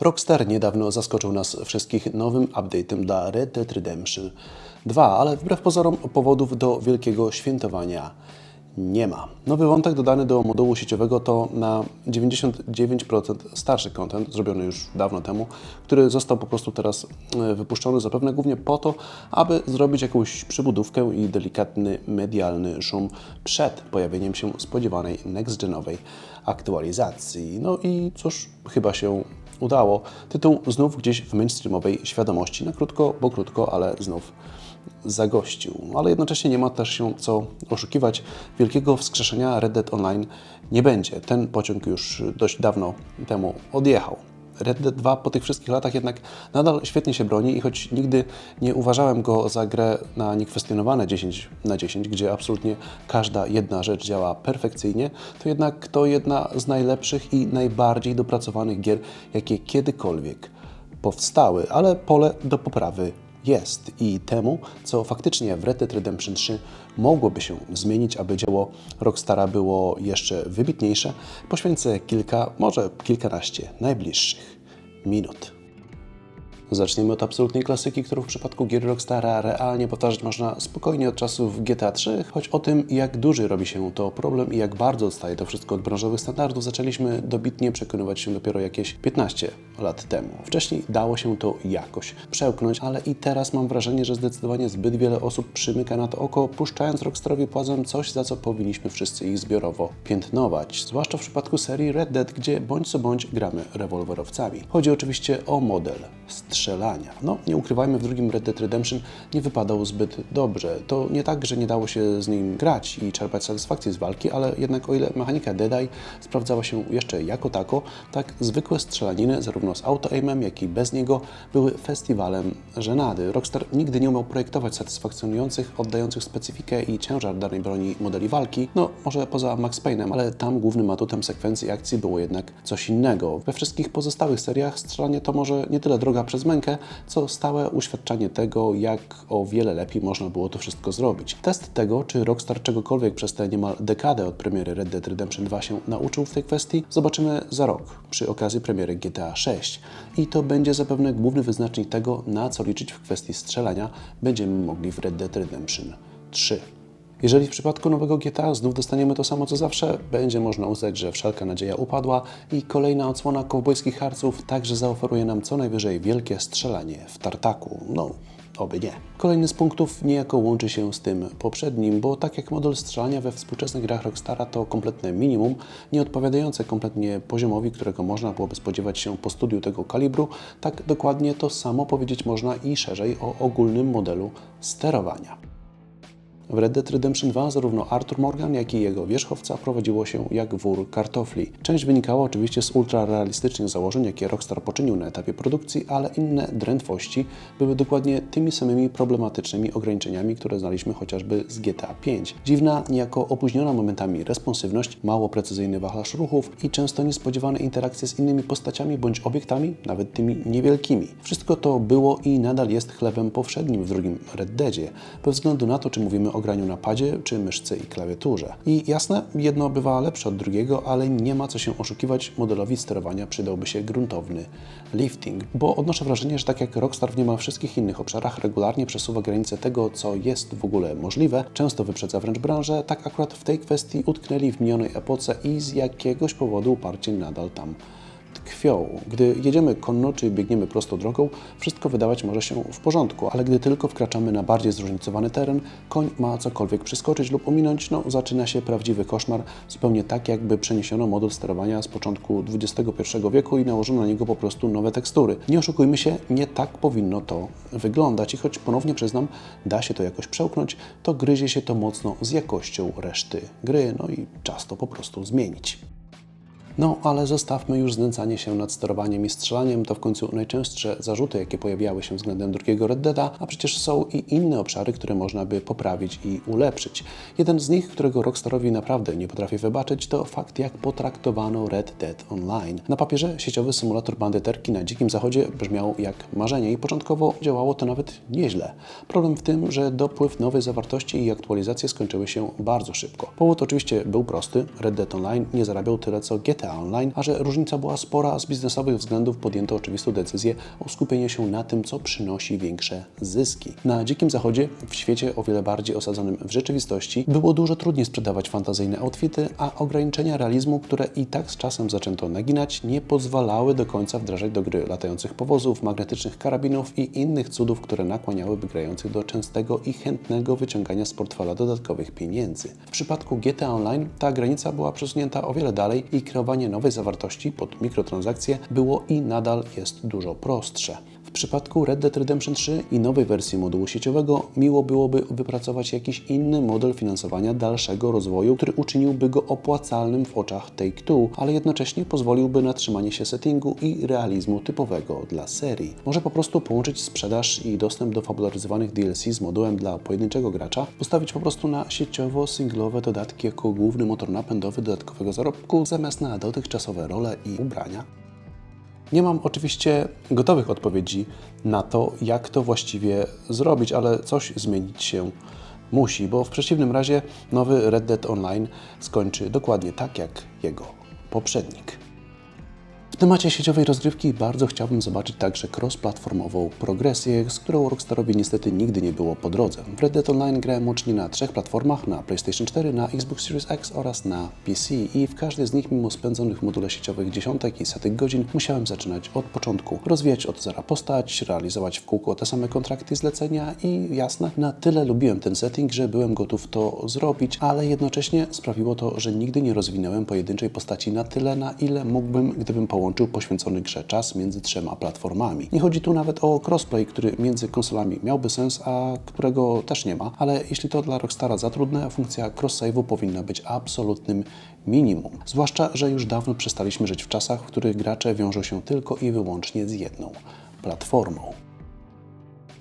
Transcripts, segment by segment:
Rockstar niedawno zaskoczył nas wszystkich nowym update'em dla Red Dead Redemption 2, ale wbrew pozorom powodów do wielkiego świętowania nie ma. Nowy wątek dodany do modułu sieciowego to na 99% starszy content, zrobiony już dawno temu, który został po prostu teraz e, wypuszczony zapewne głównie po to, aby zrobić jakąś przybudówkę i delikatny medialny szum przed pojawieniem się spodziewanej next-genowej aktualizacji. No i cóż, chyba się udało. Tytuł znów gdzieś w mainstreamowej świadomości, na krótko, bo krótko, ale znów zagościł. Ale jednocześnie nie ma też się co oszukiwać. Wielkiego wskrzeszenia Red Dead Online nie będzie. Ten pociąg już dość dawno temu odjechał. Red Dead 2 po tych wszystkich latach jednak nadal świetnie się broni i choć nigdy nie uważałem go za grę na niekwestionowane 10 na 10, gdzie absolutnie każda jedna rzecz działa perfekcyjnie, to jednak to jedna z najlepszych i najbardziej dopracowanych gier, jakie kiedykolwiek powstały, ale pole do poprawy jest i temu, co faktycznie w Red Dead Redemption 3 mogłoby się zmienić, aby dzieło Rockstara było jeszcze wybitniejsze, poświęcę kilka, może kilkanaście najbliższych minut. Zaczniemy od absolutnej klasyki, którą w przypadku gier Rockstara realnie powtarzać można spokojnie od czasów GTA 3, choć o tym, jak duży robi się to problem i jak bardzo odstaje to wszystko od branżowych standardów, zaczęliśmy dobitnie przekonywać się dopiero jakieś 15 lat temu. Wcześniej dało się to jakoś przełknąć, ale i teraz mam wrażenie, że zdecydowanie zbyt wiele osób przymyka na to oko, puszczając Rockstarowi płazem coś, za co powinniśmy wszyscy ich zbiorowo piętnować. Zwłaszcza w przypadku serii Red Dead, gdzie bądź co bądź gramy rewolwerowcami. Chodzi oczywiście o model strzelania. No, nie ukrywajmy, w drugim Red Dead Redemption nie wypadał zbyt dobrze. To nie tak, że nie dało się z nim grać i czerpać satysfakcji z walki, ale jednak o ile mechanika Dead Eye sprawdzała się jeszcze jako tako, tak zwykłe strzelaniny, zarówno z auto-aimem, jak i bez niego, były festiwalem żenady. Rockstar nigdy nie umiał projektować satysfakcjonujących, oddających specyfikę i ciężar danej broni modeli walki, no może poza Max Payne'em, ale tam głównym atutem sekwencji akcji było jednak coś innego. We wszystkich pozostałych seriach strzelanie to może nie tyle droga przez mękę, co stałe uświadczanie tego, jak o wiele lepiej można było to wszystko zrobić. Test tego, czy Rockstar czegokolwiek przez tę niemal dekadę od premiery Red Dead Redemption 2 się nauczył w tej kwestii, zobaczymy za rok, przy okazji premiery GTA 6. I to będzie zapewne główny wyznacznik tego, na co liczyć w kwestii strzelania będziemy mogli w Red Dead Redemption 3. Jeżeli w przypadku nowego GTA znów dostaniemy to samo co zawsze, będzie można uznać, że wszelka nadzieja upadła i kolejna odsłona kowbojskich harców także zaoferuje nam co najwyżej wielkie strzelanie w tartaku. No, oby nie. Kolejny z punktów niejako łączy się z tym poprzednim, bo tak jak model strzelania we współczesnych grach Rockstara to kompletne minimum, nie odpowiadające kompletnie poziomowi, którego można byłoby spodziewać się po studiu tego kalibru, tak dokładnie to samo powiedzieć można i szerzej o ogólnym modelu sterowania. W Red Dead Redemption 2 zarówno Arthur Morgan, jak i jego wierzchowca prowadziło się jak wór kartofli. Część wynikała oczywiście z ultrarealistycznych założeń, jakie Rockstar poczynił na etapie produkcji, ale inne drętwości były dokładnie tymi samymi problematycznymi ograniczeniami, które znaliśmy chociażby z GTA V. Dziwna, niejako opóźniona momentami responsywność, mało precyzyjny wachlarz ruchów i często niespodziewane interakcje z innymi postaciami bądź obiektami, nawet tymi niewielkimi. Wszystko to było i nadal jest chlebem powszednim w drugim Red Deadzie, bez względu na to, czy mówimy o graniu na padzie czy myszce i klawiaturze. I jasne, jedno bywa lepsze od drugiego, ale nie ma co się oszukiwać, modelowi sterowania przydałby się gruntowny lifting, bo odnoszę wrażenie, że tak jak Rockstar w niemal wszystkich innych obszarach regularnie przesuwa granice tego, co jest w ogóle możliwe, często wyprzedza wręcz branżę, tak akurat w tej kwestii utknęli w minionej epoce i z jakiegoś powodu uparcie nadal tam tkwią. Gdy jedziemy konno czy biegniemy prosto drogą, wszystko wydawać może się w porządku, ale gdy tylko wkraczamy na bardziej zróżnicowany teren, koń ma cokolwiek przeskoczyć lub ominąć, no zaczyna się prawdziwy koszmar, zupełnie tak jakby przeniesiono model sterowania z początku XXI wieku i nałożono na niego po prostu nowe tekstury. Nie oszukujmy się, nie tak powinno to wyglądać i choć ponownie przyznam, da się to jakoś przełknąć, to gryzie się to mocno z jakością reszty gry, no i czas to po prostu zmienić. No, ale zostawmy już znęcanie się nad sterowaniem i strzelaniem, to w końcu najczęstsze zarzuty, jakie pojawiały się względem drugiego Red Deada, a przecież są i inne obszary, które można by poprawić i ulepszyć. Jeden z nich, którego Rockstarowi naprawdę nie potrafię wybaczyć, to fakt, jak potraktowano Red Dead Online. Na papierze sieciowy symulator bandyterki na Dzikim Zachodzie brzmiał jak marzenie i początkowo działało to nawet nieźle. Problem w tym, że dopływ nowej zawartości i aktualizacje skończyły się bardzo szybko. Powód oczywiście był prosty. Red Dead Online nie zarabiał tyle co GTA Online, a że różnica była spora, z biznesowych względów podjęto oczywistą decyzję o skupieniu się na tym, co przynosi większe zyski. Na Dzikim Zachodzie, w świecie o wiele bardziej osadzonym w rzeczywistości, było dużo trudniej sprzedawać fantazyjne outfity, a ograniczenia realizmu, które i tak z czasem zaczęto naginać, nie pozwalały do końca wdrażać do gry latających powozów, magnetycznych karabinów i innych cudów, które nakłaniałyby grających do częstego i chętnego wyciągania z portfela dodatkowych pieniędzy. W przypadku GTA Online ta granica była przesunięta o wiele dalej i nowej zawartości pod mikrotransakcje było i nadal jest dużo prostsze. W przypadku Red Dead Redemption 3 i nowej wersji modułu sieciowego miło byłoby wypracować jakiś inny model finansowania dalszego rozwoju, który uczyniłby go opłacalnym w oczach Take-Two, ale jednocześnie pozwoliłby na trzymanie się settingu i realizmu typowego dla serii. Może po prostu połączyć sprzedaż i dostęp do fabularyzowanych DLC z modułem dla pojedynczego gracza, postawić po prostu na sieciowo-singlowe dodatki jako główny motor napędowy dodatkowego zarobku, zamiast na dotychczasowe role i ubrania. Nie mam oczywiście gotowych odpowiedzi na to, jak to właściwie zrobić, ale coś zmienić się musi, bo w przeciwnym razie nowy Red Dead Online skończy dokładnie tak jak jego poprzednik. Temacie sieciowej rozgrywki bardzo chciałbym zobaczyć także cross-platformową progresję, z którą Rockstarowi niestety nigdy nie było po drodze. W Red Dead Online grałem łącznie na trzech platformach, na PlayStation 4, na Xbox Series X oraz na PC i w każdej z nich, mimo spędzonych w module sieciowych dziesiątek i setek godzin, musiałem zaczynać od początku. Rozwijać od zera postać, realizować w kółko te same kontrakty i zlecenia i jasne, na tyle lubiłem ten setting, że byłem gotów to zrobić, ale jednocześnie sprawiło to, że nigdy nie rozwinąłem pojedynczej postaci na tyle, na ile mógłbym, gdybym połączył poświęcony grze czas między trzema platformami. Nie chodzi tu nawet o crossplay, który między konsolami miałby sens, a którego też nie ma, ale jeśli to dla Rockstara za trudne, funkcja cross-save'u powinna być absolutnym minimum. Zwłaszcza, że już dawno przestaliśmy żyć w czasach, w których gracze wiążą się tylko i wyłącznie z jedną platformą.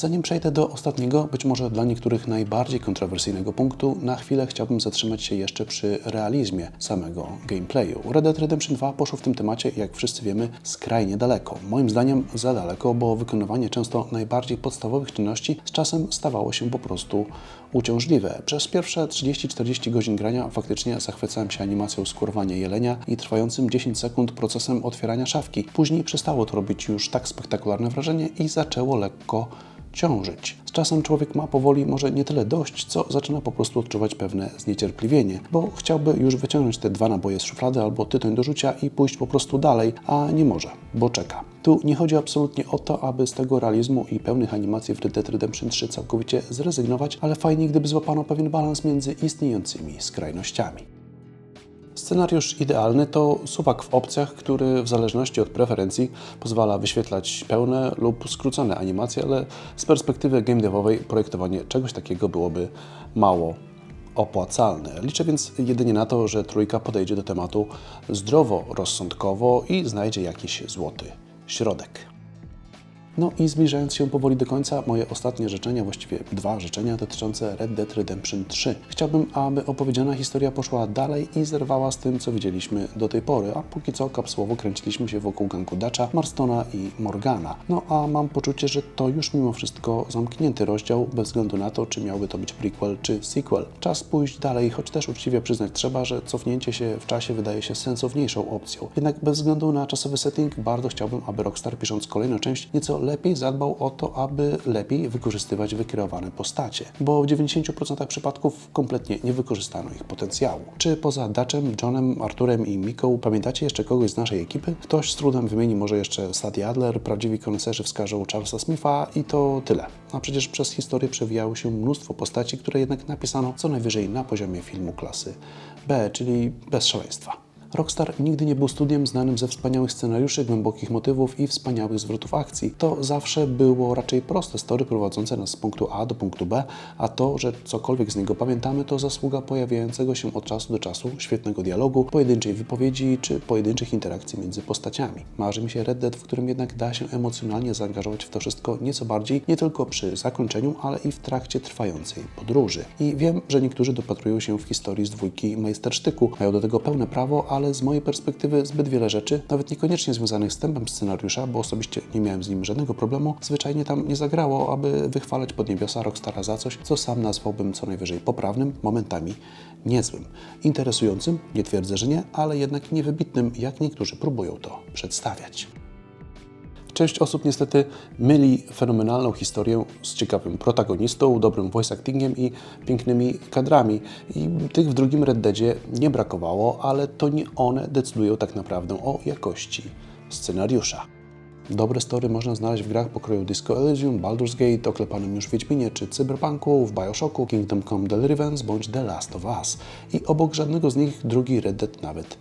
Zanim przejdę do ostatniego, być może dla niektórych najbardziej kontrowersyjnego punktu, na chwilę chciałbym zatrzymać się jeszcze przy realizmie samego gameplayu. Red Dead Redemption 2 poszło w tym temacie, jak wszyscy wiemy, skrajnie daleko. Moim zdaniem za daleko, bo wykonywanie często najbardziej podstawowych czynności z czasem stawało się po prostu uciążliwe. Przez pierwsze 30-40 godzin grania faktycznie zachwycałem się animacją skórowania jelenia i trwającym 10 sekund procesem otwierania szafki. Później przestało to robić już tak spektakularne wrażenie i zaczęło lekko ciążyć. Z czasem człowiek ma powoli może nie tyle dość, co zaczyna po prostu odczuwać pewne zniecierpliwienie, bo chciałby już wyciągnąć te dwa naboje z szuflady albo tytoń do rzucia i pójść po prostu dalej, a nie może, bo czeka. Tu nie chodzi absolutnie o to, aby z tego realizmu i pełnych animacji w Red Dead Redemption 3 całkowicie zrezygnować, ale fajnie, gdyby złapano pewien balans między istniejącymi skrajnościami. Scenariusz idealny to suwak w opcjach, który w zależności od preferencji pozwala wyświetlać pełne lub skrócone animacje, ale z perspektywy game devowej projektowanie czegoś takiego byłoby mało opłacalne. Liczę więc jedynie na to, że trójka podejdzie do tematu zdrowo, rozsądkowo i znajdzie jakiś złoty środek. No i zbliżając się powoli do końca, moje ostatnie życzenia, właściwie dwa życzenia dotyczące Red Dead Redemption 3. Chciałbym, aby opowiedziana historia poszła dalej i zerwała z tym, co widzieliśmy do tej pory, a póki co kapsułowo kręciliśmy się wokół ganku Dutcha, Marstona i Morgana. No a mam poczucie, że to już mimo wszystko zamknięty rozdział, bez względu na to, czy miałby to być prequel czy sequel. Czas pójść dalej, choć też uczciwie przyznać trzeba, że cofnięcie się w czasie wydaje się sensowniejszą opcją. Jednak bez względu na czasowy setting, bardzo chciałbym, aby Rockstar pisząc kolejną część nieco lepiej zadbał o to, aby lepiej wykorzystywać wykreowane postacie, bo w 90% przypadków kompletnie nie wykorzystano ich potencjału. Czy poza Dutchem, Johnem, Arturem i Miką pamiętacie jeszcze kogoś z naszej ekipy? Ktoś z trudem wymieni może jeszcze Sadie Adler, prawdziwi koneserzy wskażą Charlesa Smitha i to tyle. A przecież przez historię przewijało się mnóstwo postaci, które jednak napisano co najwyżej na poziomie filmu klasy B, czyli bez szaleństwa. Rockstar nigdy nie był studiem znanym ze wspaniałych scenariuszy, głębokich motywów i wspaniałych zwrotów akcji. To zawsze było raczej proste story prowadzące nas z punktu A do punktu B, a to, że cokolwiek z niego pamiętamy, to zasługa pojawiającego się od czasu do czasu świetnego dialogu, pojedynczej wypowiedzi czy pojedynczych interakcji między postaciami. Marzy mi się Red Dead, w którym jednak da się emocjonalnie zaangażować w to wszystko nieco bardziej, nie tylko przy zakończeniu, ale i w trakcie trwającej podróży. I wiem, że niektórzy dopatrują się w historii z dwójki majstersztyku, mają do tego pełne prawo, ale z mojej perspektywy zbyt wiele rzeczy, nawet niekoniecznie związanych z tempem scenariusza, bo osobiście nie miałem z nim żadnego problemu, zwyczajnie tam nie zagrało, aby wychwalać podniebiosa Rockstara za coś, co sam nazwałbym co najwyżej poprawnym, momentami niezłym. Interesującym, nie twierdzę, że nie, ale jednak niewybitnym, jak niektórzy próbują to przedstawiać. Część osób niestety myli fenomenalną historię z ciekawym protagonistą, dobrym voice actingiem i pięknymi kadrami. I tych w drugim Red Deadzie nie brakowało, ale to nie one decydują tak naprawdę o jakości scenariusza. Dobre story można znaleźć w grach pokroju Disco Elysium, Baldur's Gate, oklepanym już Wiedźminie czy Cyberpunku, w Bioshocku, Kingdom Come Deliverance bądź The Last of Us. I obok żadnego z nich drugi Red Dead nawet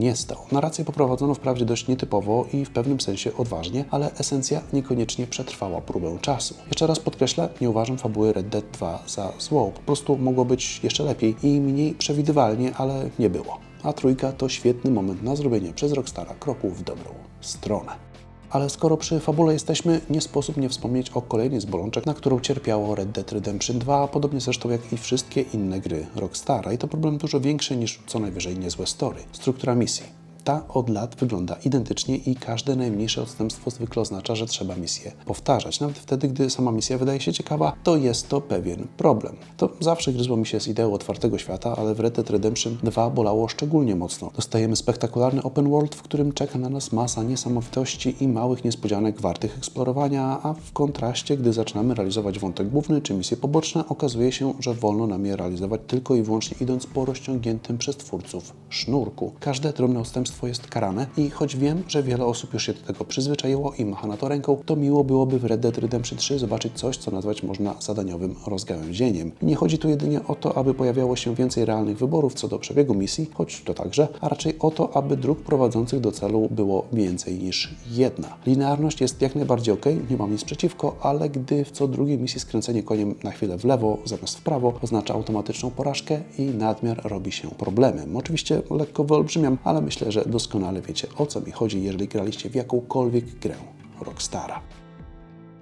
nie stał. Narrację poprowadzono wprawdzie dość nietypowo i w pewnym sensie odważnie, ale esencja niekoniecznie przetrwała próbę czasu. Jeszcze raz podkreślę, nie uważam fabuły Red Dead 2 za złą. Po prostu mogło być jeszcze lepiej i mniej przewidywalnie, ale nie było. A trójka to świetny moment na zrobienie przez Rockstara kroku w dobrą stronę. Ale skoro przy fabule jesteśmy, nie sposób nie wspomnieć o kolejnej z bolączek, na którą cierpiało Red Dead Redemption 2, podobnie zresztą jak i wszystkie inne gry Rockstara. I to problem dużo większy niż co najwyżej niezłe story. Struktura misji. Ta od lat wygląda identycznie i każde najmniejsze odstępstwo zwykle oznacza, że trzeba misję powtarzać. Nawet wtedy, gdy sama misja wydaje się ciekawa, to jest to pewien problem. To zawsze gryzło mi się z ideą otwartego świata, ale w Red Dead Redemption 2 bolało szczególnie mocno. Dostajemy spektakularny open world, w którym czeka na nas masa niesamowitości i małych niespodzianek wartych eksplorowania, a w kontraście, gdy zaczynamy realizować wątek główny czy misje poboczne, okazuje się, że wolno nam je realizować tylko i wyłącznie idąc po rozciągniętym przez twórców sznurku. Każde drobne odstępstwo jest karane i choć wiem, że wiele osób już się do tego przyzwyczaiło i macha na to ręką, to miło byłoby w Red Dead Redemption 3 zobaczyć coś, co nazwać można zadaniowym rozgałęzieniem. Nie chodzi tu jedynie o to, aby pojawiało się więcej realnych wyborów co do przebiegu misji, choć to także, a raczej o to, aby dróg prowadzących do celu było więcej niż jedna. Linearność jest jak najbardziej ok, nie mam nic przeciwko, ale gdy w co drugiej misji skręcenie koniem na chwilę w lewo zamiast w prawo oznacza automatyczną porażkę i nadmiar robi się problemem. Oczywiście lekko wyolbrzymiam, ale myślę, że doskonale wiecie o co mi chodzi, jeżeli graliście w jakąkolwiek grę Rockstara.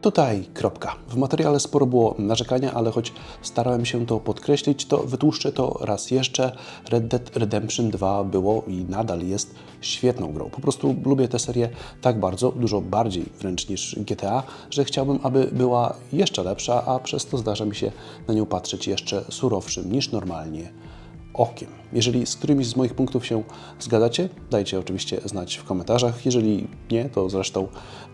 Tutaj kropka. W materiale sporo było narzekania, ale choć starałem się to podkreślić, to wytłuszczę to raz jeszcze. Red Dead Redemption 2 było i nadal jest świetną grą. Po prostu lubię tę serię tak bardzo, dużo bardziej wręcz niż GTA, że chciałbym, aby była jeszcze lepsza, a przez to zdarza mi się na nią patrzeć jeszcze surowszym niż normalnie okiem. Jeżeli z którymiś z moich punktów się zgadzacie, dajcie oczywiście znać w komentarzach. Jeżeli nie, to zresztą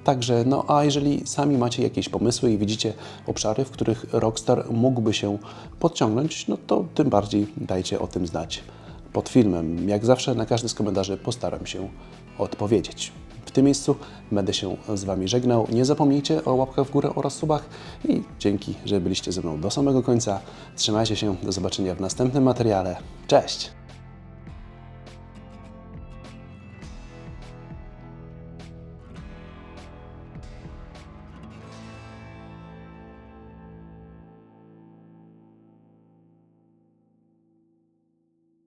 także. No a jeżeli sami macie jakieś pomysły i widzicie obszary, w których Rockstar mógłby się podciągnąć, no to tym bardziej dajcie o tym znać pod filmem. Jak zawsze na każdy z komentarzy postaram się odpowiedzieć. W tym miejscu będę się z Wami żegnał. Nie zapomnijcie o łapkach w górę oraz subach i dzięki, że byliście ze mną do samego końca. Trzymajcie się, do zobaczenia w następnym materiale. Cześć!